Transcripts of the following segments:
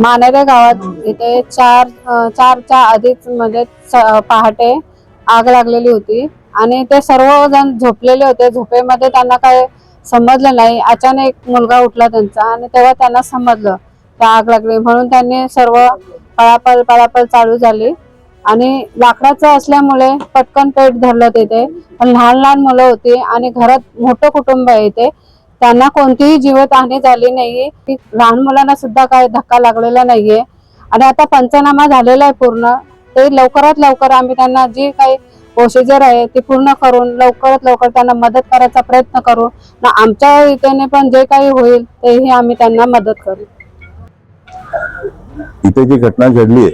मानेरे गावात इथे चार चारच्या आधीच म्हणजे पहाटे आग लागलेली होती. आणि ते सर्वजण झोपलेले होते. झोपेमध्ये त्यांना काय समजलं नाही. अचानक एक मुलगा उठला त्यांचा आणि तेव्हा त्यांना समजलं की आग लागली. म्हणून त्यांनी सर्व पळापळ पळापळ चालू झाली. आणि लाकडाचं असल्यामुळे पटकन पेट धरलं तिथे. पण लहान लहान मुलं होती आणि घरात मोठं कुटुंब आहे इथे. त्यांना कोणतीही जीवितहानी झाली नाहीये. की लहान मुलांना सुद्धा काय धक्का लागलेला नाहीये. आणि आता पंचनामा झालेला आहे पूर्ण. ते लवकरात लवकर आम्ही त्यांना जी काही प्रोसिजर आहे ती पूर्ण करून लवकरात लवकर त्यांना मदत करायचा प्रयत्न करू. ना आमच्या इथे पण जे काही होईल तेही आम्ही त्यांना मदत करू. इथे जी घटना घडली आहे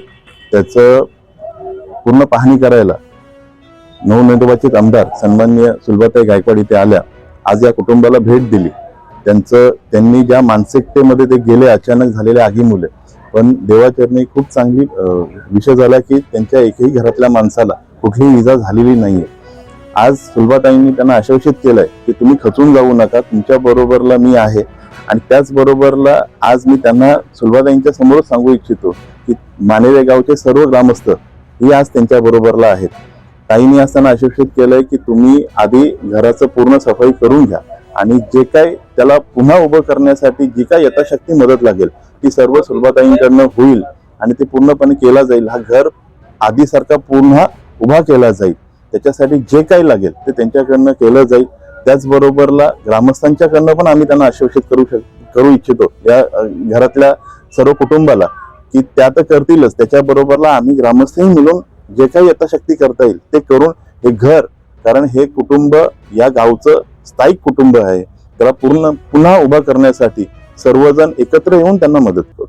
त्याचं पूर्ण पाहणी करायला नवनिर्वाचित आमदार सन्माननीय सुलभाताई गायकवाड इथे आल्या. आज या कुटुंबाला भेट दिली. त्यांचं त्यांनी ज्या मानसिकतेमध्ये ते गेले अचानक झालेल्या आगीमुळे. पण देवाचरणी खूप चांगली विषय झाला की त्यांच्या एकही घरातल्या माणसाला कुठलीही इजा झालेली नाहीये. आज सुलभाताईंनी त्यांना आश्वासित केलंय की तुम्ही खचून जाऊ नका तुमच्या बरोबरला मी आहे. आणि त्याचबरोबरला आज मी त्यांना सुलभाताईंच्या समोर सांगू इच्छितो की मानेरे गावचे सर्व ग्रामस्थ ही आज त्यांच्या बरोबरला आहेत. ताईंनी असताना अशिक्षित केलंय की तुम्ही आधी घराचं पूर्ण सफाई करून घ्या. आणि जे काय त्याला पुन्हा उभं करण्यासाठी जी काय यथाशक्ती मदत लागेल ती सर्व सुलभाताईंकडनं होईल आणि ते पूर्णपणे केला जाईल. हा घर आधीसारखा पुन्हा उभा केला जाईल. त्याच्यासाठी जे काही लागेल ते त्यांच्याकडनं केलं जाईल. त्याचबरोबरला ग्रामस्थांच्याकडनं पण आम्ही त्यांना आश्वासित करू शक करू इच्छितो. या घरातल्या सर्व कुटुंबाला की त्या तर करतीलच. त्याच्याबरोबरला आम्ही ग्रामस्थही मिळून जे काही यथाशक्ती करता येईल ते करून हे घर कारण हे कुटुंब या गावचं स्थायिक कुटुंब आहे. त्याला पूर्ण पुन्हा उभा करण्यासाठी सर्वजण एकत्र येऊन त्यांना मदत करू.